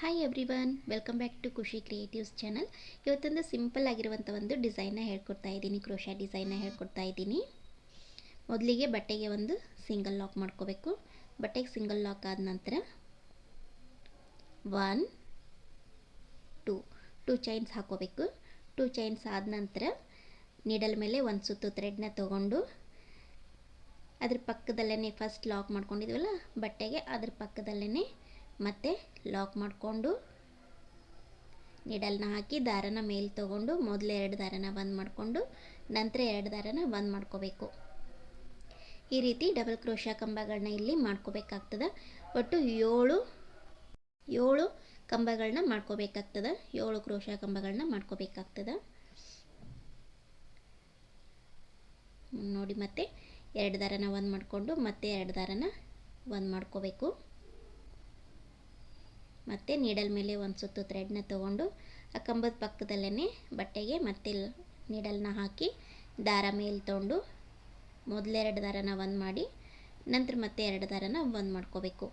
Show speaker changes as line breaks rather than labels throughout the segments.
Hi everyone welcome back to Khushi creatives channel ಇವತ್ತೊಂದು simple ಆಗಿರುವಂಥ ಒಂದು ಡಿಸೈನ್ನ ಹೇಳ್ಕೊಡ್ತಾ ಇದ್ದೀನಿ ಕ್ರೋಶಾ ಡಿಸೈನ್ನ ಹೇಳ್ಕೊಡ್ತಾ ಇದ್ದೀನಿ. ಮೊದಲಿಗೆ ಬಟ್ಟೆಗೆ ಒಂದು ಸಿಂಗಲ್ ಲಾಕ್ ಮಾಡ್ಕೋಬೇಕು. ಬಟ್ಟೆಗೆ ಸಿಂಗಲ್ ಲಾಕ್ ಆದ ನಂತರ ಒನ್ ಟೂ ಟೂ ಚೈನ್ಸ್ ಹಾಕೋಬೇಕು. ಟೂ ಚೈನ್ಸ್ ಆದ ನಂತರ ನೀಡಲ್ ಮೇಲೆ ಒಂದು ಸುತ್ತು ಥ್ರೆಡ್ನ ತೊಗೊಂಡು ಅದ್ರ ಪಕ್ಕದಲ್ಲೇ ಫಸ್ಟ್ ಲಾಕ್ ಮಾಡ್ಕೊಂಡಿದ್ವಲ್ಲ, ಬಟ್ಟೆಗೆ ಅದ್ರ ಪಕ್ಕದಲ್ಲೇ ಮತ್ತೆ ಲಾಕ್ ಮಾಡಿಕೊಂಡು ನಿಡಲ್ನ ಹಾಕಿ ದಾರನ ಮೇಲೆ ತೊಗೊಂಡು ಮೊದಲು ಎರಡು ದಾರನ ಬಂದ್ ಮಾಡಿಕೊಂಡು ನಂತರ ಎರಡು ದಾರನ ಬಂದ್ ಮಾಡ್ಕೋಬೇಕು. ಈ ರೀತಿ ಡಬಲ್ ಕ್ರೋಶ ಕಂಬಗಳನ್ನ ಇಲ್ಲಿ ಮಾಡ್ಕೋಬೇಕಾಗ್ತದೆ. ಒಟ್ಟು ಏಳು ಏಳು ಕಂಬಗಳನ್ನ ಮಾಡ್ಕೋಬೇಕಾಗ್ತದೆ. ಏಳು ಕ್ರೋಶ ಕಂಬಗಳನ್ನ ಮಾಡ್ಕೋಬೇಕಾಗ್ತದೆ. ನೋಡಿ ಮತ್ತೆ ಎರಡು ದಾರನ ಒಂದು ಮಾಡಿಕೊಂಡು ಮತ್ತೆ ಎರಡು ದಾರನ ಒಂದು ಮಾಡ್ಕೋಬೇಕು. ಮತ್ತು ನೀಡಲ್ ಮೇಲೆ ಒಂದು ಸುತ್ತು ಥ್ರೆಡ್ನ ತೊಗೊಂಡು ಆ ಕಂಬದ ಪಕ್ಕದಲ್ಲೇ ಬಟ್ಟೆಗೆ ಮತ್ತೆ ನೀಡಲ್ನ ಹಾಕಿ ದಾರ ಮೇಲೆ ತೊಗೊಂಡು ಮೊದಲೆರಡು ದಾರನ ಒಂದು ಮಾಡಿ, ನಂತರ ಮತ್ತೆ ಎರಡು ದಾರನ ಒಂದು ಮಾಡ್ಕೋಬೇಕು.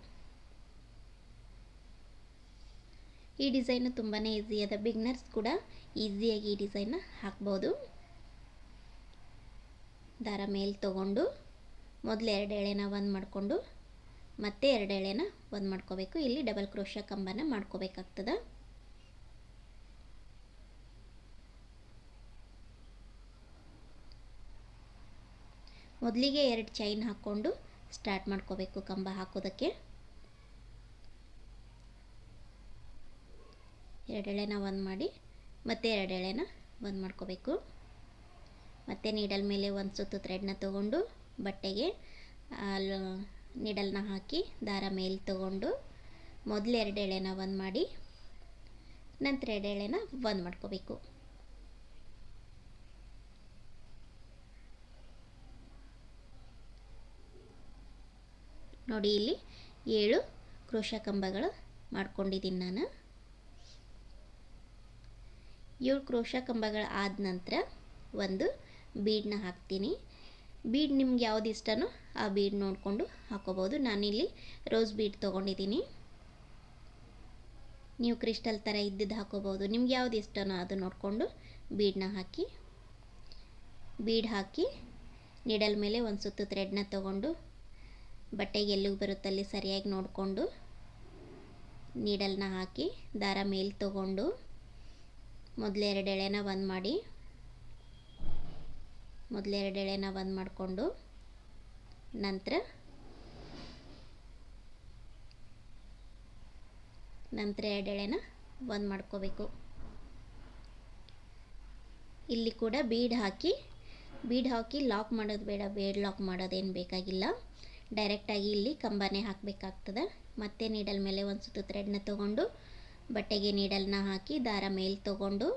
ಈ ಡಿಸೈನು ತುಂಬಾ ಈಸಿ ಅದ. ಬಿಗ್ನರ್ಸ್ ಕೂಡ ಈಸಿಯಾಗಿ ಈ ಡಿಸೈನ್ನ ಹಾಕ್ಬೋದು. ದಾರ ಮೇಲೆ ತೊಗೊಂಡು ಮೊದಲು ಎರಡು ಎಳೆನ ಒಂದು ಮಾಡಿಕೊಂಡು ಮತ್ತೆ ಎರಡು ಎಳೆನ ಒಂದು ಮಾಡ್ಕೋಬೇಕು. ಇಲ್ಲಿ ಡಬಲ್ ಕ್ರೋಶ ಕಂಬನ ಮಾಡ್ಕೋಬೇಕಾಗ್ತದೆ. ಮೊದಲಿಗೆ ಎರಡು ಚೈನ್ ಹಾಕ್ಕೊಂಡು ಸ್ಟಾರ್ಟ್ ಮಾಡ್ಕೋಬೇಕು ಕಂಬ ಹಾಕೋದಕ್ಕೆ. ಎರಡು ಎಳೆನ ಒಂದು ಮಾಡಿ, ಮತ್ತೆ ಎರಡು ಎಳೆನ ಒಂದು ಮಾಡ್ಕೋಬೇಕು. ಮತ್ತೆ ನೀಡಲ್ ಮೇಲೆ ಒಂದು ಸುತ್ತು ಥ್ರೆಡ್ನ ತೊಗೊಂಡು ಬಟ್ಟೆಗೆ ನಿಡಲ್ನ ಹಾಕಿ ದಾರ ಮೇಲೆ ತಗೊಂಡು ಮೊದಲು ಎರಡು ಎಳೆನ ಒಂದು ಮಾಡಿ, ನಂತರ ಎರಡು ಎಳೆನ ಒಂದು ಮಾಡ್ಕೋಬೇಕು. ನೋಡಿ ಇಲ್ಲಿ ಏಳು ಕ್ರೋಶ ಕಂಬಗಳು ಮಾಡ್ಕೊಂಡಿದ್ದೀನಿ ನಾನು. ಏಳು ಕ್ರೋಶ ಕಂಬಗಳು ಆದ ನಂತರ ಒಂದು ಬೀಡನ್ನ ಹಾಕ್ತೀನಿ. ಬೀಡ್ ನಿಮ್ಗೆ ಯಾವ್ದು ಇಷ್ಟನೋ ಆ ಬೀಡ್ ನೋಡಿಕೊಂಡು ಹಾಕೋಬೋದು ನಾನಿಲ್ಲಿ ರೋಸ್ ಬೀಡ್ ತೊಗೊಂಡಿದ್ದೀನಿ. ನೀವು ಕ್ರಿಸ್ಟಲ್ ಥರ ಇದ್ದಿದ್ದು ಹಾಕೋಬೋದು ನಿಮ್ಗೆ ಯಾವ್ದು ಇಷ್ಟನೋ ಅದು ನೋಡಿಕೊಂಡು ಬೀಡನ್ನ ಹಾಕಿ, ಬೀಡ್ ಹಾಕಿ ನಿಡಲ್ ಮೇಲೆ ಒಂದು ಸುತ್ತು ಥ್ರೆಡ್ನ ತೊಗೊಂಡು ಬಟ್ಟೆಗೆ ಎಲ್ಲಿಗೆ ಬರುತ್ತಲ್ಲಿ ಸರಿಯಾಗಿ ನೋಡಿಕೊಂಡು ನೀಡಲ್ನ ಹಾಕಿ ದಾರ ಮೇಲೆ ತೊಗೊಂಡು ಮೊದಲು ಎರಡು ಎಳೆನ ಬಂದ್ ಮಾಡಿ ಮೊದಲು ಎರಡು ಎಳೆನ ಬಂದ್ ಮಾಡಿಕೊಂಡು ನಂತರ ನಂತರ ಎರಡು ಎಳೆನ ಬಂದ್ ಮಾಡ್ಕೋಬೇಕು. ಇಲ್ಲಿ ಕೂಡ ಬೀಡ್ ಹಾಕಿ ಬೀಡ್ ಹಾಕಿ ಲಾಕ್ ಮಾಡೋದು ಬೇಡ, ಬೇಡ್ ಲಾಕ್ ಮಾಡೋದೇನು ಬೇಕಾಗಿಲ್ಲ. ಡೈರೆಕ್ಟಾಗಿ ಇಲ್ಲಿ ಕಂಬನೇ ಹಾಕಬೇಕಾಗ್ತದೆ. ಮತ್ತೆ ನೀಡಲ್ ಮೇಲೆ ಒಂದು ಸುತ್ತು ಥ್ರೆಡ್ನ ತೊಗೊಂಡು, ಬಟ್ಟೆಗೆ ನೀಡಲ್ನ ಹಾಕಿ ದಾರ ಮೇಲೆ ತೊಗೊಂಡು,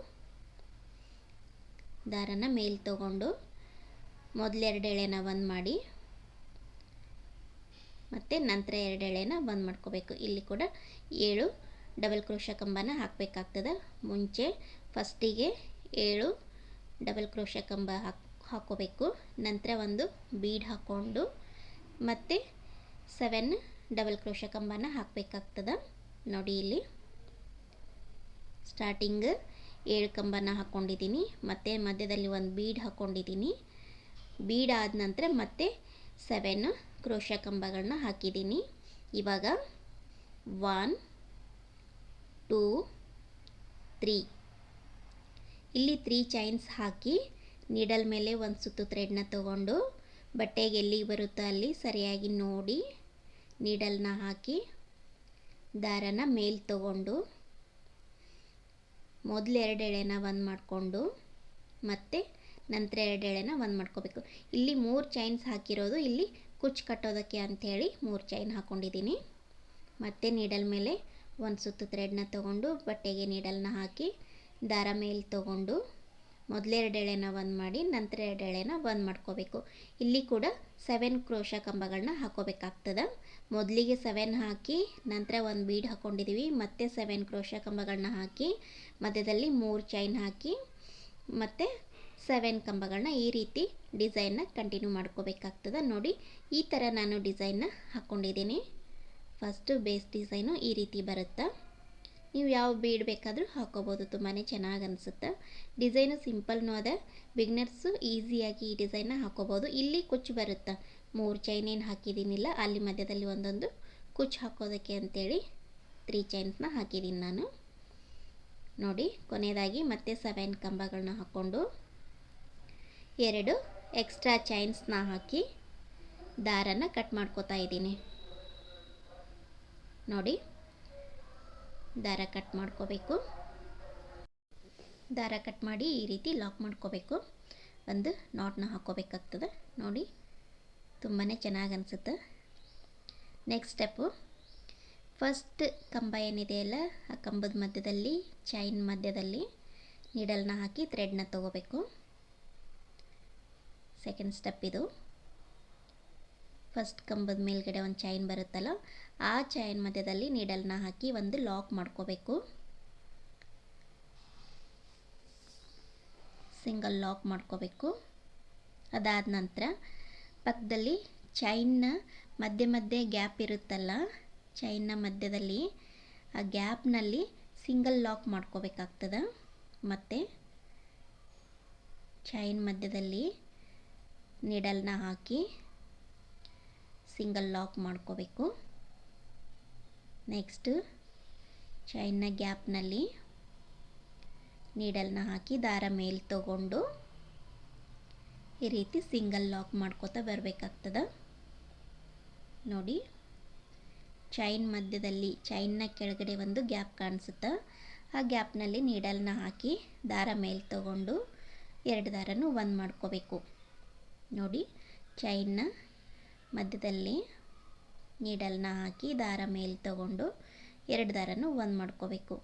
ದಾರನ ಮೇಲೆ ತೊಗೊಂಡು ಮೊದಲೆರಡು ಎಳೆನ ಬಂದ್ ಮಾಡಿ, ಮತ್ತು ನಂತರ ಎರಡು ಎಳೆನ ಬಂದ್ ಮಾಡ್ಕೋಬೇಕು. ಇಲ್ಲಿ ಕೂಡ ಏಳು ಡಬಲ್ ಕ್ರೋಶ ಕಂಬನ ಹಾಕಬೇಕಾಗ್ತದೆ. ಮುಂಚೆ ಫಸ್ಟಿಗೆ ಏಳು ಡಬಲ್ ಕ್ರೋಶ ಕಂಬ ಹಾಕ್ ಹಾಕೋಬೇಕು ನಂತರ ಒಂದು ಬೀಡ್ ಹಾಕ್ಕೊಂಡು, ಮತ್ತು ಸೆವೆನ್ ಡಬಲ್ ಕ್ರೋಶ ಕಂಬನ ಹಾಕಬೇಕಾಗ್ತದೆ. ನೋಡಿ ಇಲ್ಲಿ. ಸ್ಟಾರ್ಟಿಂಗ್ ಏಳು ಕಂಬನ ಹಾಕ್ಕೊಂಡಿದ್ದೀನಿ ಮತ್ತು ಮಧ್ಯದಲ್ಲಿ ಒಂದು ಬೀಡ್ ಹಾಕ್ಕೊಂಡಿದ್ದೀನಿ ಬೀಡ್ ಆದ ನಂತರ ಮತ್ತೆ ಸೆವೆನ್ ಕ್ರೋಶ ಕಂಬಗಳನ್ನ ಹಾಕಿದ್ದೀನಿ. ಇವಾಗ ಒನ್ ಟೂ ತ್ರೀ ಇಲ್ಲಿ ತ್ರೀ ಚೈನ್ಸ್ ಹಾಕಿ ನೀಡಲ್ ಮೇಲೆ ಒಂದು ಸುತ್ತು ಥ್ರೆಡ್ನ ತಗೊಂಡು ಬಟ್ಟೆಗೆ ಎಲ್ಲಿ ಬರುತ್ತೋ ಅಲ್ಲಿ ಸರಿಯಾಗಿ ನೋಡಿ ನೀಡಲ್ನ ಹಾಕಿ ದಾರನ ಮೇಲೆ ತಗೊಂಡು ಮೊದಲು ಎರಡು ಎಳೆನ ಬಂದ್ ಮಾಡಿಕೊಂಡು ಮತ್ತೆ ನಂತರ ಎರಡು ಎಳೆನ ಒಂದು ಮಾಡ್ಕೋಬೇಕು. ಇಲ್ಲಿ ಮೂರು ಚೈನ್ಸ್ ಹಾಕಿರೋದು, ಇಲ್ಲಿ ಕುಚ್ಚು ಕಟ್ಟೋದಕ್ಕೆ ಅಂಥೇಳಿ ಮೂರು ಚೈನ್ ಹಾಕ್ಕೊಂಡಿದ್ದೀನಿ ಮತ್ತು ನೀಡಲ್ ಮೇಲೆ ಒಂದು ಸುತ್ತು ಥ್ರೆಡ್ನ ತೊಗೊಂಡು, ಬಟ್ಟೆಗೆ ನೀಡಲ್ನ ಹಾಕಿ, ದಾರ ಮೇಲೆ ತೊಗೊಂಡು ಮೊದಲೆರಡು ಎಳೆನ ಒಂದು ಮಾಡಿ, ನಂತರ ಎರಡು ಎಳೆನ ಒಂದು ಮಾಡ್ಕೋಬೇಕು. ಇಲ್ಲಿ ಕೂಡ ಸೆವೆನ್ ಕ್ರೋಶ ಕಂಬಗಳನ್ನ ಹಾಕೋಬೇಕಾಗ್ತದೆ. ಮೊದಲಿಗೆ ಸೆವೆನ್ ಹಾಕಿ, ನಂತರ ಒಂದು ಬೀಡ್ ಹಾಕ್ಕೊಂಡಿದ್ದೀವಿ ಮತ್ತೆ ಸೆವೆನ್ ಕ್ರೋಶ ಕಂಬಗಳನ್ನ ಹಾಕಿ, ಮಧ್ಯದಲ್ಲಿ ಮೂರು ಚೈನ್ ಹಾಕಿ, ಮತ್ತು ಸೆವೆನ್ ಕಂಬಗಳನ್ನ ಈ ರೀತಿ ಡಿಸೈನ್ನ ಕಂಟಿನ್ಯೂ ಮಾಡ್ಕೋಬೇಕಾಗ್ತದೆ. ನೋಡಿ, ಈ ಥರ ನಾನು ಡಿಸೈನ್ನ ಹಾಕ್ಕೊಂಡಿದ್ದೀನಿ ಫಸ್ಟು ಬೇಸ್ ಡಿಸೈನು ಈ ರೀತಿ ಬರುತ್ತೆ? ನೀವು ಯಾವ ಬೀಡ್ ಬೇಕಾದರೂ ಹಾಕೋಬೋದು ತುಂಬಾ ಚೆನ್ನಾಗಿ ಅನಿಸುತ್ತೆ? ಡಿಸೈನು ಸಿಂಪಲ್ನೂ ಅದ, ಬಿಗ್ನರ್ಸು ಈಸಿಯಾಗಿ ಈ ಡಿಸೈನ್ನ ಹಾಕೋಬೋದು. ಇಲ್ಲಿ ಕುಚ್ಚು ಬರುತ್ತೆ? ಮೂರು ಚೈನ್ ಏನು ಹಾಕಿದ್ದೀನಿಲ್ಲ ಅಲ್ಲಿ ಮಧ್ಯದಲ್ಲಿ ಒಂದೊಂದು ಕುಚ್ಚು ಹಾಕೋದಕ್ಕೆ ಅಂತೇಳಿ ತ್ರೀ ಚೈನ್ಸ್ನ ಹಾಕಿದ್ದೀನಿ ನಾನು. ನೋಡಿ ಕೊನೆಯದಾಗಿ ಮತ್ತೆ ಸೆವೆನ್ ಕಂಬಗಳನ್ನ ಹಾಕ್ಕೊಂಡು ಎರಡು ಎಕ್ಸ್ಟ್ರಾ ಚೈನ್ಸ್ನ ಹಾಕಿ ದಾರನ ಕಟ್ ಮಾಡ್ಕೋತಾ ಇದ್ದೀನಿ. ನೋಡಿ, ದಾರ ಕಟ್ ಮಾಡ್ಕೋಬೇಕು. ದಾರ ಕಟ್ ಮಾಡಿ ಈ ರೀತಿ ಲಾಕ್ ಮಾಡ್ಕೋಬೇಕು. ಒಂದು ನಾಟ್ನ ಹಾಕ್ಕೋಬೇಕಾಗ್ತದೆ ನೋಡಿ ತುಂಬಾ ಚೆನ್ನಾಗಿ ಅನಿಸುತ್ತೆ. ನೆಕ್ಸ್ಟ್ ಸ್ಟೆಪ್ಪು ಫಸ್ಟ್ ಕಂಬ ಏನಿದೆಯಲ್ಲ ಆ ಕಂಬದ ಮಧ್ಯದಲ್ಲಿ ಚೈನ್ ಮಧ್ಯದಲ್ಲಿ ನೀಡಲ್ನ ಹಾಕಿ ಥ್ರೆಡ್ನ ತಗೋಬೇಕು. ಸೆಕೆಂಡ್ ಸ್ಟೆಪ್ ಇದು. ಫಸ್ಟ್ ಕಂಬದ ಮೇಲ್ಗಡೆ ಒಂದು ಚೈನ್ ಬರುತ್ತಲ್ಲ, ಆ ಚೈನ್ ಮಧ್ಯದಲ್ಲಿ ನೀಡಲ್ನ ಹಾಕಿ ಒಂದು ಲಾಕ್ ಮಾಡ್ಕೋಬೇಕು. ಸಿಂಗಲ್ ಲಾಕ್ ಮಾಡ್ಕೋಬೇಕು. ಅದಾದ ನಂತರ ಪಕ್ಕದಲ್ಲಿ ಚೈನ್ನ ಮಧ್ಯೆ ಮಧ್ಯೆ ಗ್ಯಾಪ್ ಇರುತ್ತಲ್ಲ ಚೈನ್ನ ಮಧ್ಯದಲ್ಲಿ ಆ ಗ್ಯಾಪ್ನಲ್ಲಿ ಸಿಂಗಲ್ ಲಾಕ್ ಮಾಡ್ಕೋಬೇಕಾಗ್ತದೆ. ಮತ್ತು ಚೈನ್ ಮಧ್ಯದಲ್ಲಿ ನಿಡಲ್ನ ಹಾಕಿ ಸಿಂಗಲ್ ಲಾಕ್ ಮಾಡ್ಕೋಬೇಕು. ನೆಕ್ಸ್ಟು ಚೈನ್ನ ಗ್ಯಾಪ್ನಲ್ಲಿ ನೀಡಲ್ನ ಹಾಕಿ ದಾರ ಮೇಲೆ ತಗೊಂಡು ಈ ರೀತಿ ಸಿಂಗಲ್ ಲಾಕ್ ಮಾಡ್ಕೋತಾ ಬರಬೇಕಾಗ್ತದೆ. ನೋಡಿ ಚೈನ್ ಮಧ್ಯದಲ್ಲಿ ಚೈನ್ನ ಕೆಳಗಡೆ ಒಂದು ಗ್ಯಾಪ್ ಕಾಣಿಸುತ್ತೆ. ಆ ಗ್ಯಾಪ್ನಲ್ಲಿ ನೀಡಲ್ನ ಹಾಕಿ ದಾರ ಮೇಲೆ ತಗೊಂಡು ಎರಡು ದಾರನೂ ಒಂದು ಮಾಡ್ಕೋಬೇಕು. ನೋಡಿ ಚೈನ್ನ ಮಧ್ಯದಲ್ಲಿ ನೀಡಲ್ನ ಹಾಕಿ ದಾರ ಮೇಲೆ ತಗೊಂಡು ಎರಡು ದಾರನೂ ಒಂದು ಮಾಡ್ಕೋಬೇಕು.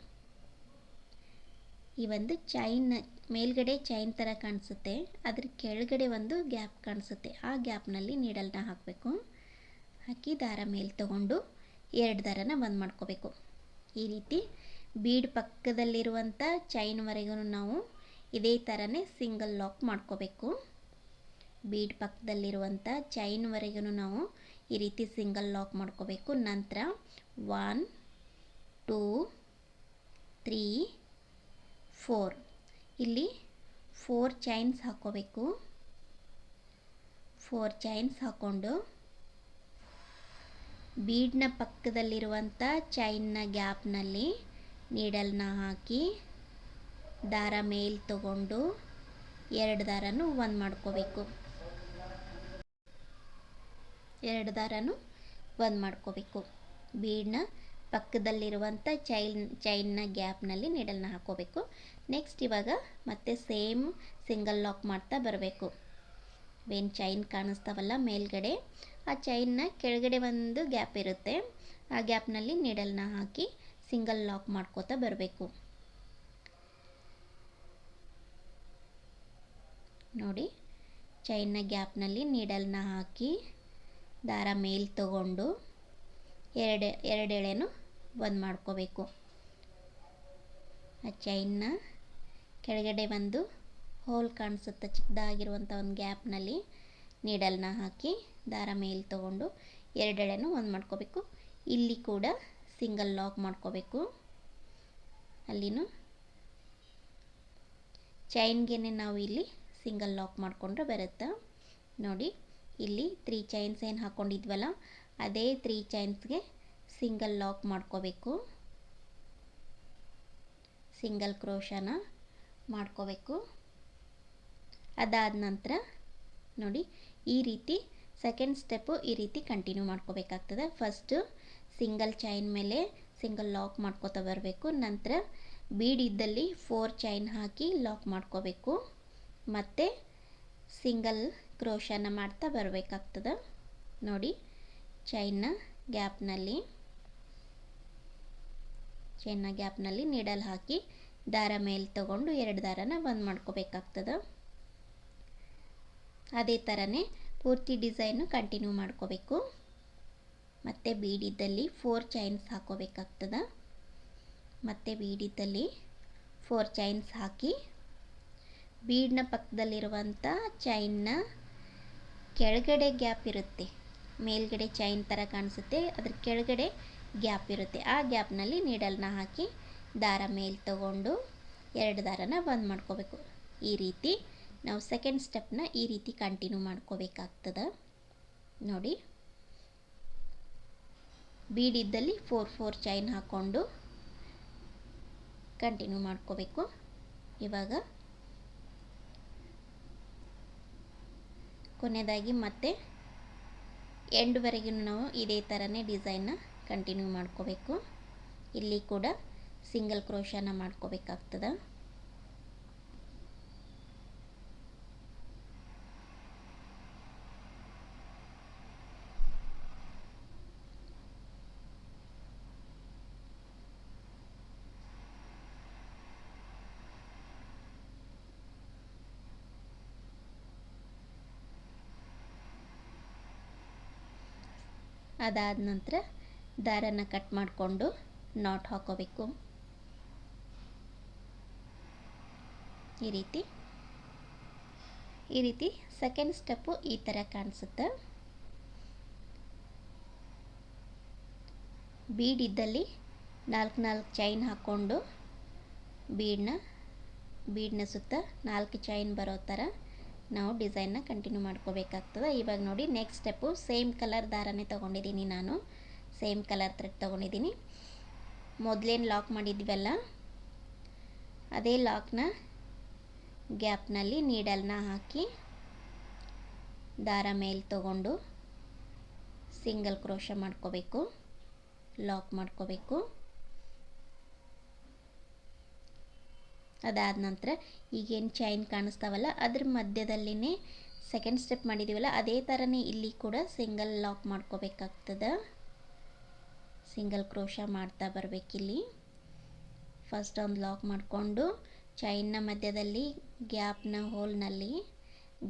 ಈ ಒಂದು ಚೈನ್ ಮೇಲ್ಗಡೆ ಚೈನ್ ಥರ ಕಾಣಿಸುತ್ತೆ, ಅದ್ರ ಕೆಳಗಡೆ ಒಂದು ಗ್ಯಾಪ್ ಕಾಣಿಸುತ್ತೆ. ಆ ಗ್ಯಾಪ್ನಲ್ಲಿ ನೀಡಲ್ನ ಹಾಕಬೇಕು. ಹಾಕಿ ದಾರ ಮೇಲೆ ತಗೊಂಡು ಎರಡು ದಾರನ ಒಂದು ಮಾಡ್ಕೋಬೇಕು. ಈ ರೀತಿ ಬೀಡ್ ಪಕ್ಕದಲ್ಲಿರುವಂಥ ಚೈನ್ವರೆಗೂ ನಾವು ಇದೇ ಥರನೇ ಸಿಂಗಲ್ ಲಾಕ್ ಮಾಡ್ಕೋಬೇಕು. ಬೀಡ್ ಪಕ್ಕದಲ್ಲಿರುವಂಥ ಚೈನ್ವರೆಗೂ ನಾವು ಈ ರೀತಿ ಸಿಂಗಲ್ ಲಾಕ್ ಮಾಡ್ಕೋಬೇಕು. ನಂತರ ಒನ್ ಟೂ ತ್ರೀ ಫೋರ್ ಇಲ್ಲಿ ಫೋರ್ ಚೈನ್ಸ್ ಹಾಕ್ಕೋಬೇಕು ಫೋರ್ ಚೈನ್ಸ್ ಹಾಕ್ಕೊಂಡು ಬೀಡ್ನ ಪಕ್ಕದಲ್ಲಿರುವಂಥ ಚೈನ್ನ ಗ್ಯಾಪ್ನಲ್ಲಿ ನೀಡಲ್ನ ಹಾಕಿ ದಾರ ಮೇಲೆ ತಗೊಂಡು ಎರಡು ದಾರನೂ ಒಂದು ಮಾಡ್ಕೋಬೇಕು. ಎರಡು ದಾರನೂ ಒಂದು ಮಾಡ್ಕೋಬೇಕು. ಬೀಡ್ನ ಪಕ್ಕದಲ್ಲಿರುವಂಥ ಚೈನ್ ಚೈನ್ನ ಗ್ಯಾಪ್ನಲ್ಲಿ ನೀಡಲ್ನ ಹಾಕ್ಕೋಬೇಕು ನೆಕ್ಸ್ಟ್ ಇವಾಗ ಮತ್ತೆ ಸೇಮ್ ಸಿಂಗಲ್ ಲಾಕ್ ಮಾಡ್ತಾ ಬರಬೇಕು. ಏನು ಚೈನ್ ಕಾಣಿಸ್ತಾವಲ್ಲ ಮೇಲ್ಗಡೆ, ಆ ಚೈನ್ನ ಕೆಳಗಡೆ ಒಂದು ಗ್ಯಾಪ್ ಇರುತ್ತೆ. ಆ ಗ್ಯಾಪ್ನಲ್ಲಿ ನೀಡಲ್ನ ಹಾಕಿ ಸಿಂಗಲ್ ಲಾಕ್ ಮಾಡ್ಕೋತಾ ಬರಬೇಕು. ನೋಡಿ, ಚೈನ್ನ ಗ್ಯಾಪ್ನಲ್ಲಿ ನೀಡಲ್ನ ಹಾಕಿ ದಾರ ಮೇಲೆ ತಗೊಂಡು ಎರಡು ಎರಡು ಎಳೆನೂ ಬಂದ್ ಮಾಡ್ಕೋಬೇಕು. ಆ ಚೈನ್ನ ಕೆಳಗಡೆ ಒಂದು ಹೋಲ್ ಕಾಣಿಸುತ್ತೆ ಚಿಕ್ಕದಾಗಿರುವಂಥ ಒಂದು ಗ್ಯಾಪ್ನಲ್ಲಿ ನೀಡಲ್ನ ಹಾಕಿ ದಾರ ಮೇಲೆ ತಗೊಂಡು ಎರಡೆಳೆನೂ ಒಂದು ಮಾಡ್ಕೋಬೇಕು. ಇಲ್ಲಿ ಕೂಡ ಸಿಂಗಲ್ ಲಾಕ್ ಮಾಡ್ಕೋಬೇಕು. ಅಲ್ಲಿನೂ ಚೈನ್ಗೆ ನಾವು ಇಲ್ಲಿ ಸಿಂಗಲ್ ಲಾಕ್ ಮಾಡಿಕೊಂಡ್ರೆ ಬರುತ್ತೆ? ನೋಡಿ. ಇಲ್ಲಿ ತ್ರೀ ಚೈನ್ಸ್ ಏನು ಹಾಕ್ಕೊಂಡಿದ್ವಲ್ಲ ಅದೇ ತ್ರೀ ಚೈನ್ಸ್ಗೆ ಸಿಂಗಲ್ ಲಾಕ್ ಮಾಡ್ಕೋಬೇಕು. ಸಿಂಗಲ್ ಕ್ರೋಶನ ಮಾಡ್ಕೋಬೇಕು. ಅದಾದ ನಂತರ ನೋಡಿ, ಈ ರೀತಿ ಸೆಕೆಂಡ್ ಸ್ಟೆಪ್ಪು ಈ ರೀತಿ ಕಂಟಿನ್ಯೂ ಮಾಡ್ಕೋಬೇಕಾಗ್ತದೆ. ಫಸ್ಟು ಸಿಂಗಲ್ ಚೈನ್ ಮೇಲೆ ಸಿಂಗಲ್ ಲಾಕ್ ಮಾಡ್ಕೋತಾ ಬರಬೇಕು. ನಂತರ ಬೀಡ್ ಇದ್ದಲ್ಲಿ ಫೋರ್ ಚೈನ್ ಹಾಕಿ ಲಾಕ್ ಮಾಡ್ಕೋಬೇಕು. ಮತ್ತು ಸಿಂಗಲ್ ಕ್ರೋಶನ ಮಾಡ್ತಾ ಬರಬೇಕಾಗ್ತದೆ. ನೋಡಿ ಚೈನ್ನ ಗ್ಯಾಪ್ನಲ್ಲಿ ಚೈನ್ನ ಗ್ಯಾಪ್ನಲ್ಲಿ ನೀಡಲ್ ಹಾಕಿ ದಾರ ಮೇಲೆ ತಗೊಂಡು ಎರಡು ದಾರನ ಬಂದ್ ಮಾಡ್ಕೋಬೇಕಾಗ್ತದೆ. ಅದೇ ಥರನೇ ಪೂರ್ತಿ ಡಿಸೈನು ಕಂಟಿನ್ಯೂ ಮಾಡ್ಕೋಬೇಕು. ಮತ್ತು ಬೀಡಿದ್ದಲ್ಲಿ ಫೋರ್ ಚೈನ್ಸ್ ಹಾಕೋಬೇಕಾಗ್ತದೆ. ಮತ್ತು ಬೀಡಿದ್ದಲ್ಲಿ ಫೋರ್ ಚೈನ್ಸ್ ಹಾಕಿ ಬೀಡ್ನ ಪಕ್ಕದಲ್ಲಿರುವಂಥ ಚೈನ್ನ ಕೆಳಗಡೆ ಗ್ಯಾಪ್ ಇರುತ್ತೆ. ಮೇಲ್ಗಡೆ ಚೈನ್ ಥರ ಕಾಣಿಸುತ್ತೆ, ಅದ್ರ ಕೆಳಗಡೆ ಗ್ಯಾಪ್ ಇರುತ್ತೆ. ಆ ಗ್ಯಾಪ್ನಲ್ಲಿ ನೀಡಲ್ನ ಹಾಕಿ ದಾರ ಮೇಲೆ ತಗೊಂಡು ಎರಡು ದಾರನ ಬಂದ್ ಮಾಡ್ಕೋಬೇಕು. ಈ ರೀತಿ ನಾವು ಸೆಕೆಂಡ್ ಸ್ಟೆಪ್ನ ಈ ರೀತಿ ಕಂಟಿನ್ಯೂ ಮಾಡ್ಕೋಬೇಕಾಗ್ತದೆ. ನೋಡಿ. ಬೀಡಿದ್ದಲ್ಲಿ ಫೋರ್ ಫೋರ್ ಚೈನ್ ಹಾಕ್ಕೊಂಡು ಕಂಟಿನ್ಯೂ ಮಾಡ್ಕೋಬೇಕು. ಇವಾಗ ಕೊನೆಯದಾಗಿ ಮತ್ತೆ ಎಂಡ್ವರೆಗೂ ನಾವು ಇದೇ ಥರನೇ ಡಿಸೈನ್ನ ಕಂಟಿನ್ಯೂ ಮಾಡ್ಕೋಬೇಕು. ಇಲ್ಲಿ ಕೂಡ ಸಿಂಗಲ್ ಕ್ರೋಶನ ಮಾಡ್ಕೋಬೇಕಾಗ್ತದೆ. ಅದಾದ ನಂತರ ದಾರನ ಕಟ್ ಮಾಡಿಕೊಂಡು ನಾಟ್ ಹಾಕೋಬೇಕು. ಈ ರೀತಿ. ಈ ರೀತಿ ಸೆಕೆಂಡ್ ಸ್ಟೆಪ್ಪು ಈ ಥರ ಕಾಣಿಸುತ್ತೆ. ಬೀಡ್ ಇದ್ದಲ್ಲಿ ನಾಲ್ಕು ನಾಲ್ಕು ಚೈನ್ ಹಾಕ್ಕೊಂಡು ಬೀಡನ್ನ ಬೀಡನ್ನ ಸುತ್ತ ನಾಲ್ಕು ಚೈನ್ ಬರೋ ಥರ ನಾವು ಡಿಸೈನ್ನ ಕಂಟಿನ್ಯೂ ಮಾಡ್ಕೋಬೇಕಾಗ್ತದೆ. ಇವಾಗ ನೋಡಿ ನೆಕ್ಸ್ಟ್ ಸ್ಟೆಪ್ಪು ಸೇಮ್ ಕಲರ್ ದಾರನೇ ತೊಗೊಂಡಿದ್ದೀನಿ ನಾನು. ಸೇಮ್ ಕಲರ್ ಥ್ರೆಡ್ ತೊಗೊಂಡಿದ್ದೀನಿ. ಮೊದಲೇನು ಲಾಕ್ ಮಾಡಿದ್ವಲ್ಲ, ಅದೇ ಲಾಕ್ನ ಗ್ಯಾಪ್ನಲ್ಲಿ ನೀಡಲ್ನ ಹಾಕಿ ದಾರ ಮೇಲೆ ತಗೊಂಡು ಸಿಂಗಲ್ ಕ್ರೋಶ ಮಾಡ್ಕೋಬೇಕು ಲಾಕ್ ಮಾಡ್ಕೋಬೇಕು. ಅದಾದ ನಂತರ ಈಗೇನು ಚೈನ್ ಕಾಣಿಸ್ತಾವಲ್ಲ, ಅದ್ರ ಮಧ್ಯದಲ್ಲಿನೇ ಸೆಕೆಂಡ್ ಸ್ಟೆಪ್ ಮಾಡಿದ್ದೀವಲ್ಲ ಅದೇ ಥರನೇ ಇಲ್ಲಿ ಕೂಡ ಸಿಂಗಲ್ ಲಾಕ್ ಮಾಡ್ಕೋಬೇಕಾಗ್ತದೆ. ಸಿಂಗಲ್ ಕ್ರೋಶ ಮಾಡ್ತಾ ಬರಬೇಕಿಲ್ಲಿ. ಫಸ್ಟ್ ಒಂದು ಲಾಕ್ ಮಾಡಿಕೊಂಡು ಚೈನ್ನ ಮಧ್ಯದಲ್ಲಿ ಗ್ಯಾಪ್ನ ಹೋಲ್ನಲ್ಲಿ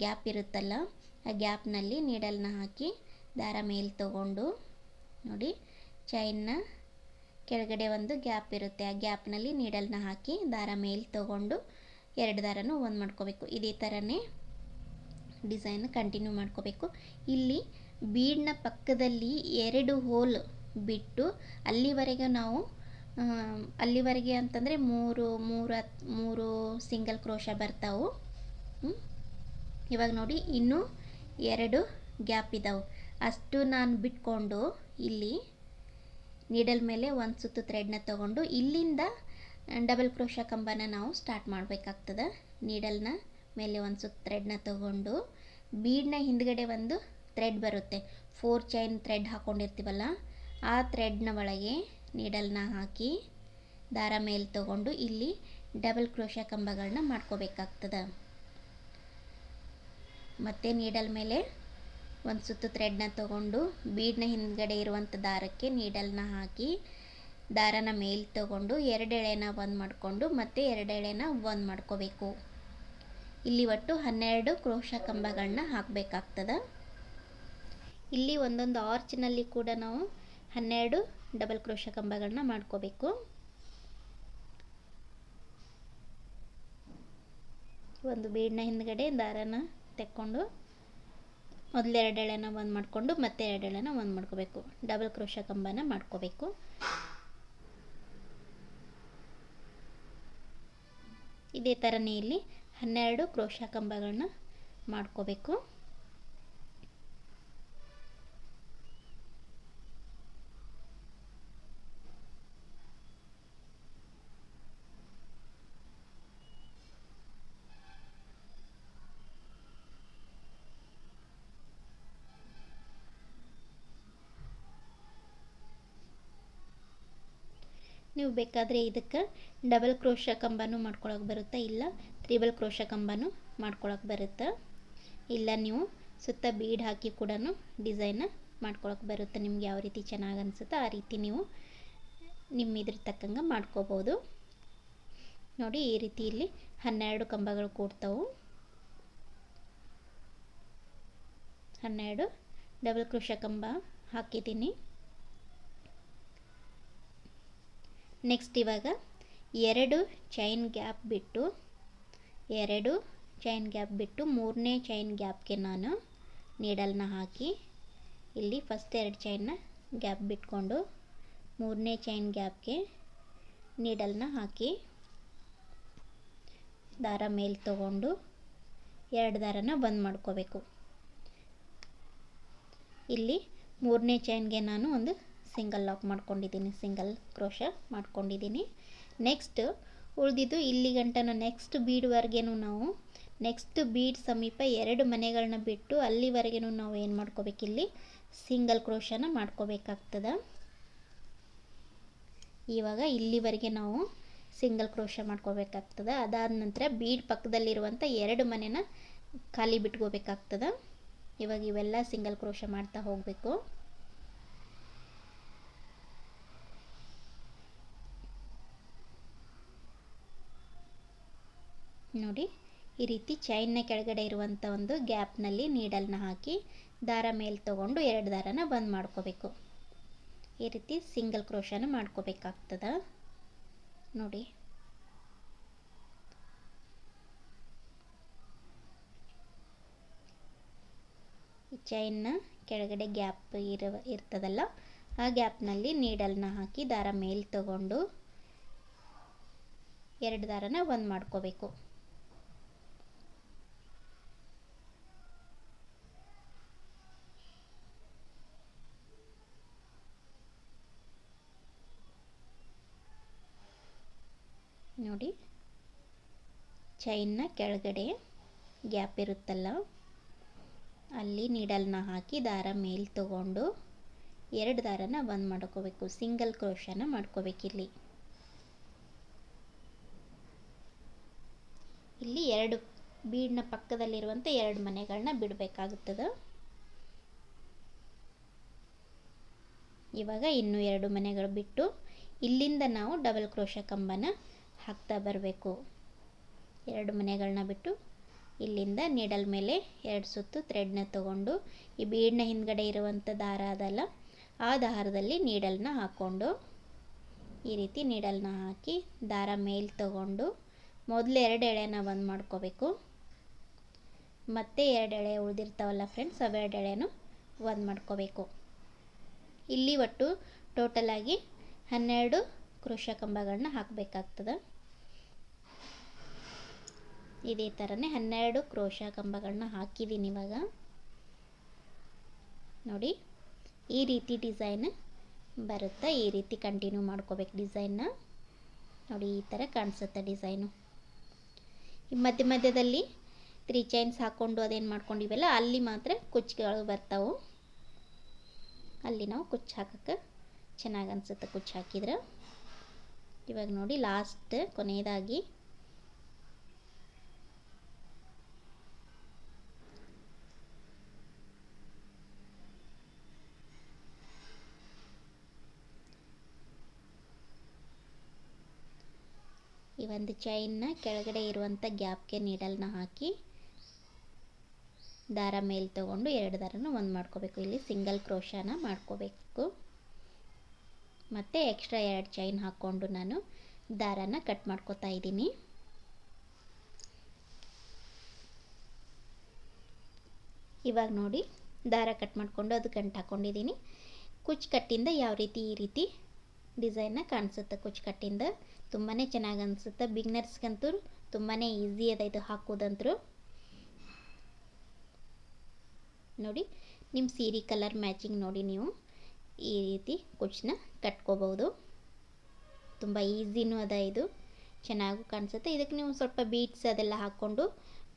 ಗ್ಯಾಪ್ ಇರುತ್ತಲ್ಲ, ಆ ಗ್ಯಾಪ್ನಲ್ಲಿ ನೀಡಲ್ನ ಹಾಕಿ ದಾರ ಮೇಲೆ ತಗೊಂಡು ನೋಡಿ ಚೈನ್ನ ಕೆಳಗಡೆ ಒಂದು ಗ್ಯಾಪ್ ಇರುತ್ತೆ. ಆ ಗ್ಯಾಪ್ನಲ್ಲಿ ನೀಡಲ್ನ ಹಾಕಿ ದಾರ ಮೇಲೆ ತಗೊಂಡು ಎರಡು ದಾರನೂ ಒಂದು ಮಾಡ್ಕೋಬೇಕು. ಇದೇ ಥರನೇ ಡಿಸೈನ್ ಕಂಟಿನ್ಯೂ ಮಾಡ್ಕೋಬೇಕು. ಇಲ್ಲಿ ಬೀಡ್ನ ಪಕ್ಕದಲ್ಲಿ ಎರಡು ಹೋಲ್ ಬಿಟ್ಟು ಅಲ್ಲಿವರೆಗೆ ನಾವು ಅಲ್ಲಿವರೆಗೆ ಅಂತಂದರೆ ಮೂರು ಮೂರು ಮೂರು ಸಿಂಗಲ್ ಕ್ರೋಶ ಬರ್ತಾವೆ. ಇವಾಗ ನೋಡಿ, ಇನ್ನೂ ಎರಡು ಗ್ಯಾಪ್ ಇದ್ದಾವೆ ಅಷ್ಟು ನಾನು ಬಿಟ್ಕೊಂಡು ಇಲ್ಲಿ ನೀಡಲ್ ಮೇಲೆ ಒಂದು ಸುತ್ತು ಥ್ರೆಡ್ನ ತಗೊಂಡು ಇಲ್ಲಿಂದ ಡಬಲ್ ಕ್ರೋಶ ಕಂಬನ ನಾವು ಸ್ಟಾರ್ಟ್ ಮಾಡಬೇಕಾಗ್ತದೆ. ನೀಡಲ್ನ ಮೇಲೆ ಒಂದು ಸುತ್ತು ಥ್ರೆಡ್ನ ತಗೊಂಡು ಬೀಡ್ನ ಹಿಂದ್ಗಡೆ ಒಂದು ಥ್ರೆಡ್ ಬರುತ್ತೆ. ಫೋರ್ ಚೈನ್ ಥ್ರೆಡ್ ಹಾಕ್ಕೊಂಡಿರ್ತೀವಲ್ಲ ಆ ಥ್ರೆಡ್ನ ಒಳಗೆ ನೀಡಲ್ನ ಹಾಕಿ ದಾರ ಮೇಲೆ ತಗೊಂಡು ಇಲ್ಲಿ ಡಬಲ್ ಕ್ರೋಶ ಕಂಬಗಳನ್ನ ಮಾಡ್ಕೋಬೇಕಾಗ್ತದೆ. ಮತ್ತು ನೀಡಲ್ ಮೇಲೆ ಒಂದು ಸುತ್ತು ಥ್ರೆಡ್ನ ತಗೊಂಡು ಬೀಡ್ನ ಹಿಂದ್ಗಡೆ ಇರುವಂಥ ದಾರಕ್ಕೆ ನೀಡಲ್ನ ಹಾಕಿ ದಾರನ ಮೇಲೆ ತಗೊಂಡು ಎರಡು ಎಳೆನ ಒಂದು ಮಾಡಿಕೊಂಡು ಮತ್ತೆ ಎರಡು ಎಳೆನ ಒಂದು ಮಾಡ್ಕೋಬೇಕು. ಇಲ್ಲಿ ಒಟ್ಟು ಹನ್ನೆರಡು ಕ್ರೋಶ ಕಂಬಗಳನ್ನ ಹಾಕಬೇಕಾಗ್ತದೆ. ಇಲ್ಲಿ ಒಂದೊಂದು ಆರ್ಚ್ನಲ್ಲಿ ಕೂಡ ನಾವು ಹನ್ನೆರಡು ಡಬಲ್ ಕ್ರೋಶ ಕಂಬಗಳನ್ನ ಮಾಡ್ಕೋಬೇಕು. ಒಂದು ಬೀಡ್ನ ಹಿಂದ್ಗಡೆ ದಾರನ ತೆಕ್ಕೊಂಡು ಮೊದಲು ಎರಡು ಎಳೆನ ಒಂದು ಮಾಡಿಕೊಂಡು ಮತ್ತೆ ಎರಡು ಎಳೆನ ಒಂದು ಮಾಡ್ಕೋಬೇಕು. ಡಬಲ್ ಕ್ರೋಶ ಕಂಬನ ಮಾಡ್ಕೋಬೇಕು. ಇದೇ ಥರನೇ ಇಲ್ಲಿ ಹನ್ನೆರಡು ಕ್ರೋಶ ಕಂಬಗಳನ್ನ ಮಾಡ್ಕೋಬೇಕು. ನೀವು ಬೇಕಾದರೆ ಇದಕ್ಕೆ ಡಬಲ್ ಕ್ರೋಶ ಕಂಬನೂ ಮಾಡ್ಕೊಳಕ್ಕೆ ಬರುತ್ತೆ, ಇಲ್ಲ ತ್ರಿಬಲ್ ಕ್ರೋಶ ಕಂಬನೂ ಮಾಡ್ಕೊಳಕ್ಕೆ ಬರುತ್ತೆ. ಇಲ್ಲ ನೀವು ಸುತ್ತ ಬೀಡ್ ಹಾಕಿ ಕೂಡ ಡಿಸೈನ ಮಾಡ್ಕೊಳಕ್ಕೆ ಬರುತ್ತೆ, ನಿಮ್ಗೆ ಯಾವ ರೀತಿ ಚೆನ್ನಾಗಿ ಅನಿಸುತ್ತೋ ಆ ರೀತಿ ನೀವು ನಿಮ್ಮ ಇದ್ರ ತಕ್ಕಂಗೆ ಮಾಡ್ಕೋಬೋದು. ನೋಡಿ, ಈ ರೀತಿ ಇಲ್ಲಿ ಹನ್ನೆರಡು ಕಂಬಗಳು ಕೂಡ್ತಾವೆ. ಹನ್ನೆರಡು ಡಬಲ್ ಕ್ರೋಶ ಕಂಬ ಹಾಕಿದ್ದೀನಿ. ನೆಕ್ಸ್ಟ್ ಇವಾಗ ಎರಡು ಚೈನ್ ಗ್ಯಾಪ್ ಬಿಟ್ಟು, ಎರಡು ಚೈನ್ ಗ್ಯಾಪ್ ಬಿಟ್ಟು ಮೂರನೇ ಚೈನ್ ಗ್ಯಾಪ್ಗೆ ನಾನು ನೀಡಲ್ನ ಹಾಕಿ, ಇಲ್ಲಿ ಫಸ್ಟ್ ಎರಡು ಚೈನ್ನ ಗ್ಯಾಪ್ ಬಿಟ್ಕೊಂಡು ಮೂರನೇ ಚೈನ್ ಗ್ಯಾಪ್ಗೆ ನೀಡಲ್ನ ಹಾಕಿ, ದಾರ ಮೇಲೆ ತಗೊಂಡು ಎರಡು ದಾರನ ಬಂದ್ ಮಾಡ್ಕೋಬೇಕು. ಇಲ್ಲಿ ಮೂರನೇ ಚೈನ್ಗೆ ನಾನು ಒಂದು ಸಿಂಗಲ್ ಲಾಕ್ ಮಾಡ್ಕೊಂಡಿದ್ದೀನಿ, ಸಿಂಗಲ್ ಕ್ರೋಶ ಮಾಡ್ಕೊಂಡಿದ್ದೀನಿ. ನೆಕ್ಸ್ಟ್ ಉಳಿದಿದ್ದು ಇಲ್ಲಿ ಗಂಟನ ನೆಕ್ಸ್ಟ್ ಬೀಡ್ವರೆಗೇನು ನಾವು ನೆಕ್ಸ್ಟ್ ಬೀಡ್ ಸಮೀಪ ಎರಡು ಮನೆಗಳನ್ನ ಬಿಟ್ಟು ಅಲ್ಲಿವರೆಗೇನು ನಾವು ಏನು ಮಾಡ್ಕೋಬೇಕಿಲ್ಲಿ ಸಿಂಗಲ್ ಕ್ರೋಶನ ಮಾಡ್ಕೋಬೇಕಾಗ್ತದೆ. ಇವಾಗ ಇಲ್ಲಿವರೆಗೆ ನಾವು ಸಿಂಗಲ್ ಕ್ರೋಶ ಮಾಡ್ಕೋಬೇಕಾಗ್ತದೆ. ಅದಾದ ನಂತರ ಬೀಡ್ ಪಕ್ಕದಲ್ಲಿರುವಂಥ ಎರಡು ಮನೆನ ಖಾಲಿ ಬಿಟ್ಕೋಬೇಕಾಗ್ತದೆ. ಇವಾಗ ಇವೆಲ್ಲ ಸಿಂಗಲ್ ಕ್ರೋಶ ಮಾಡ್ತಾ ಹೋಗಬೇಕು. ನೋಡಿ, ಈ ರೀತಿ ಚೈನ್ನ ಕೆಳಗಡೆ ಇರುವಂಥ ಒಂದು ಗ್ಯಾಪ್ನಲ್ಲಿ ನೀಡಲ್ನ ಹಾಕಿ ದಾರ ಮೇಲೆ ತಗೊಂಡು ಎರಡು ದಾರನ ಬಂದ್ ಮಾಡ್ಕೋಬೇಕು. ಈ ರೀತಿ ಸಿಂಗಲ್ ಕ್ರೋಶನ ಮಾಡ್ಕೋಬೇಕಾಗ್ತದ. ನೋಡಿ. ಚೈನ್ನ ಕೆಳಗಡೆ ಗ್ಯಾಪ್ ಇರುವ, ಇರ್ತದಲ್ಲ, ಆ ಗ್ಯಾಪ್ನಲ್ಲಿ ನೀಡಲ್ನ ಹಾಕಿ ದಾರ ಮೇಲೆ ತಗೊಂಡು ಎರಡು ದಾರನ ಬಂದ್ ಮಾಡ್ಕೋಬೇಕು ನೋಡಿ ಚೈನ್ನ ಕೆಳಗಡೆ ಗ್ಯಾಪ್ ಇರುತ್ತಲ್ಲ, ಅಲ್ಲಿ ನೀಡಲ್ನ ಹಾಕಿ ದಾರ ಮೇಲೆ ತಗೊಂಡು ಎರಡು ದಾರನ ಬಂದ್ ಮಾಡ್ಕೋಬೇಕು, ಸಿಂಗಲ್ ಕ್ರೋಶನ ಮಾಡ್ಕೋಬೇಕಿಲ್ಲಿ. ಇಲ್ಲಿ ಎರಡು ಬೀಡ್ನ ಪಕ್ಕದಲ್ಲಿರುವಂಥ ಎರಡು ಮನೆಗಳನ್ನ ಬಿಡಬೇಕಾಗುತ್ತದೆ. ಇವಾಗ ಇನ್ನೂ ಎರಡು ಮನೆಗಳು ಬಿಟ್ಟು ಇಲ್ಲಿಂದ ನಾವು ಡಬಲ್ ಕ್ರೋಶ ಕಂಬನ ಹಾಕ್ತಾ ಬರಬೇಕು. ಎರಡು ಮನೆಗಳನ್ನ ಬಿಟ್ಟು ಇಲ್ಲಿಂದ ನೀಡಲ್ ಮೇಲೆ ಎರಡು ಸುತ್ತು ಥ್ರೆಡ್ನ ತಗೊಂಡು, ಈ ಬೀಡ್ನ ಹಿಂದ್ಗಡೆ ಇರುವಂಥ ದಾರ ಅದಲ್ಲ, ಆ ದಾರದಲ್ಲಿ ನೀಡಲ್ನ ಹಾಕ್ಕೊಂಡು ಈ ರೀತಿ ನೀಡಲ್ನ ಹಾಕಿ ದಾರ ಮೇಲೆ ತಗೊಂಡು ಮೊದಲು ಎರಡು ಎಳೆನ ಬಂದ್ ಮಾಡ್ಕೋಬೇಕು. ಮತ್ತೆ ಎರಡು ಎಳೆ ಉಳಿದಿರ್ತಾವಲ್ಲ ಫ್ರೆಂಡ್ಸ್ ಅವೆರಡು ಎಳೆನೂ ಒಂದು ಮಾಡ್ಕೋಬೇಕು. ಇಲ್ಲಿ ಒಟ್ಟು ಟೋಟಲಾಗಿ ಹನ್ನೆರಡು ಕೃಷ ಕಂಬಗಳನ್ನ ಹಾಕಬೇಕಾಗ್ತದೆ. ಇದೇ ಥರನೇ ಹನ್ನೆರಡು ಕ್ರೋಶ ಕಂಬಗಳನ್ನ ಹಾಕಿದ್ದೀನಿ ಇವಾಗ. ನೋಡಿ, ಈ ರೀತಿ ಡಿಸೈನ್ ಬರುತ್ತೆ. ಈ ರೀತಿ ಕಂಟಿನ್ಯೂ ಮಾಡ್ಕೋಬೇಕು ಡಿಸೈನ್ನ. ನೋಡಿ, ಈ ಥರ ಕಾಣಿಸುತ್ತೆ ಡಿಸೈನು. ಮಧ್ಯ ಮಧ್ಯದಲ್ಲಿ ತ್ರೀ ಚೈನ್ಸ್ ಹಾಕ್ಕೊಂಡು ಅದೇನು ಮಾಡ್ಕೊಂಡಿವಲ್ಲ, ಅಲ್ಲಿ ಮಾತ್ರ ಕುಚ್ಚುಗಳು ಬರ್ತಾವೆ. ಅಲ್ಲಿ ನಾವು ಕುಚ್ಚು ಹಾಕಕ್ಕೆ ಚೆನ್ನಾಗಿ ಅನಿಸುತ್ತೆ ಕುಚ್ಚು ಹಾಕಿದ್ರೆ. ಇವಾಗ ನೋಡಿ ಲಾಸ್ಟ್ ಕೊನೆಯದಾಗಿ ಒಂದು ಚೈನ್ನ ಕೆಳಗಡೆ ಇರುವಂಥ ಗ್ಯಾಪ್ಗೆ ನೀಡಲ್ನ ಹಾಕಿ ದಾರ ಮೇಲೆ ತಗೊಂಡು ಎರಡು ದಾರನ ಒಂದು ಮಾಡ್ಕೋಬೇಕು. ಇಲ್ಲಿ ಸಿಂಗಲ್ ಕ್ರೋಶನ ಮಾಡ್ಕೋಬೇಕು. ಮತ್ತು ಎಕ್ಸ್ಟ್ರಾ ಎರಡು ಚೈನ್ ಹಾಕ್ಕೊಂಡು ನಾನು ದಾರನ ಕಟ್ ಮಾಡ್ಕೋತಾ ಇದ್ದೀನಿ. ಇವಾಗ ನೋಡಿ, ದಾರ ಕಟ್ ಮಾಡಿಕೊಂಡು ಅದು ಗಂಟು ಹಾಕ್ಕೊಂಡಿದ್ದೀನಿ ಕುಚ್ಚು ಕಟ್ಟಿಂದ ಯಾವ ರೀತಿ ಈ ರೀತಿ ಡಿಸೈನ್ನ ಕಾಣಿಸುತ್ತೆ ಕುಚ್ಚು ಕಟ್ಟಿಂದ ತುಂಬಾ ಚೆನ್ನಾಗಿ ಅನಿಸುತ್ತೆ. ಬಿಗ್ನರ್ಸ್ಗಂತೂ ತುಂಬಾ ಈಸಿ ಅದ ಇದು ಹಾಕೋದಂತರೂ. ನೋಡಿ ನಿಮ್ಮ ಸೀರೆ ಕಲರ್ ಮ್ಯಾಚಿಂಗ್ ನೋಡಿ ನೀವು. ಈ ರೀತಿ ಕುಚ್ಚನ್ನ ಕಟ್ಕೋಬೋದು ತುಂಬ ಈಸಿನೂ ಅದ ಇದು. ಚೆನ್ನಾಗೂ ಕಾಣಿಸುತ್ತೆ. ಇದಕ್ಕೆ ನೀವು ಸ್ವಲ್ಪ ಬೀಟ್ಸ್ ಅದೆಲ್ಲ ಹಾಕ್ಕೊಂಡು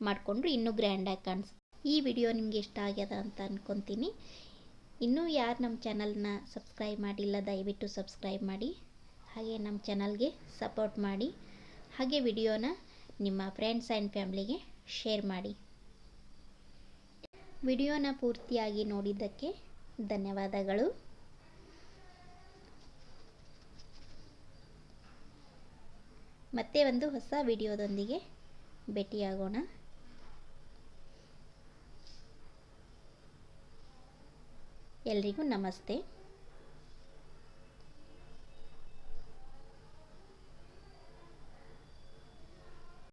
ಮಾಡಿಕೊಂಡ್ರು ಇನ್ನೂ ಗ್ರ್ಯಾಂಡಾಗಿ ಕಾಣಿಸುತ್ತೆ. ಈ ವಿಡಿಯೋ ನಿಮಗೆ ಇಷ್ಟ ಆಗ್ಯದ ಅಂತ ಅಂದ್ಕೊತೀನಿ ಇನ್ನೂ ಯಾರು ನಮ್ಮ ಚಾನಲ್ನ ಸಬ್ಸ್ಕ್ರೈಬ್ ಮಾಡಿಲ್ಲ, ದಯವಿಟ್ಟು ಸಬ್ಸ್ಕ್ರೈಬ್ ಮಾಡಿ. ಹಾಗೆ ನಮ್ಮ ಚಾನಲ್ಗೆ ಸಪೋರ್ಟ್ ಮಾಡಿ. ಹಾಗೆ ವಿಡಿಯೋನ ನಿಮ್ಮ ಫ್ರೆಂಡ್ಸ್ ಆ್ಯಂಡ್ ಫ್ಯಾಮ್ಲಿಗೆ ಶೇರ್ ಮಾಡಿ. ವಿಡಿಯೋನ ಪೂರ್ತಿಯಾಗಿ ನೋಡಿದ್ದಕ್ಕೆ ಧನ್ಯವಾದಗಳು. ಮತ್ತೆ ಒಂದು ಹೊಸ ವಿಡಿಯೋದೊಂದಿಗೆ ಭೇಟಿಯಾಗೋಣ. ಎಲ್ರಿಗೂ ನಮಸ್ತೆ.